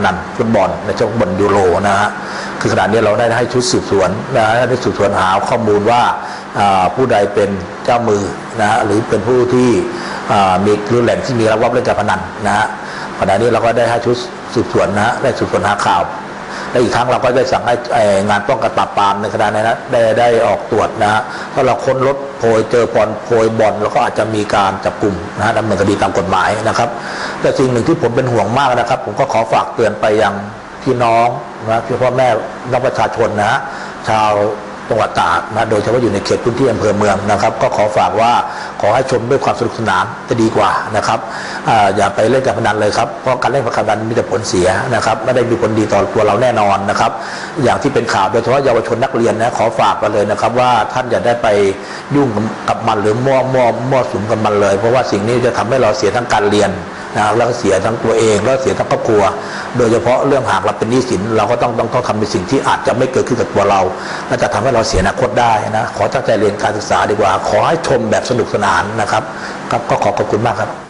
นันฟุตบอลในช่วงบอลยูโรนะฮะคือขณะนี้เราได้ให้ชุดสืบสวนนะฮะได้สืบสวนหาข้อมูลว่าผู้ใดเป็นเจ้ามือนะฮะหรือเป็นผู้ที่มีรูแหล่งที่มีรับว่าเล่นการพนันนะฮะขณะนี้เราก็ได้ให้ชุดสืบสวนนะฮะได้สืบสวนหาข่าว และอีกครั้งเราก็ได้สั่งให้งานป้องกันปราบปรามในขณะนั้นนะได้ได้ออกตรวจนะฮะถ้าเราค้นรถโพยเจอปอนโพยบอลแล้วก็อาจจะมีการจับกลุ่มนะฮะดำเนินคดีตามกฎหมายนะครับ แต่สิ่งหนึ่งที่ผมเป็นห่วงมากนะครับ ผมก็ขอฝากเตือนไปยังพี่น้องนะพี่พ่อแม่น้องประชาชนนะฮะชาว จังหวัดตากนะโดยเฉพาะอยู่ในเขตพื้นที่อำเภอเมืองนะครับ ก็ขอฝากว่าขอให้ชมด้วยความสนุกสนานจะดีกว่านะครับออย่าไปเล่นการพนันเลยครับเพราะการเล่นการพนันมีแต่ผลเสียนะครับไม่ได้มีผลดีต่อตัวเราแน่นอนนะครับ อย่างที่เป็นข่าวโดยเฉพาะเยาวชนนักเรียนนะขอฝากกันเลยนะครับ ว่าท่านอย่าได้ไปยุ่งกับมันหรือมั่วมั่วมั่วสุมกับมันเลย เพราะว่าสิ่งนี้จะทำให้เราเสียทั้งการเรียนนะครับแล้วก็เสียทั้งตัวเองแล้วเสียทั้งครอบครัว โดยเฉพาะเรื่องหากเราเป็นหนี้สิน เราก็ต้องต้องต้องทำในสิ่งที่อาจจะไม่เกิดขึ้นกับตัวเรา และจะทำให้เราเสียอนาคตได้นะขอตั้งใจเรียนการศึกษาดีกว่า ขอให้ชมแบบสนุกสนานนะครับ ครับก็ขอขอบคุณมากครับ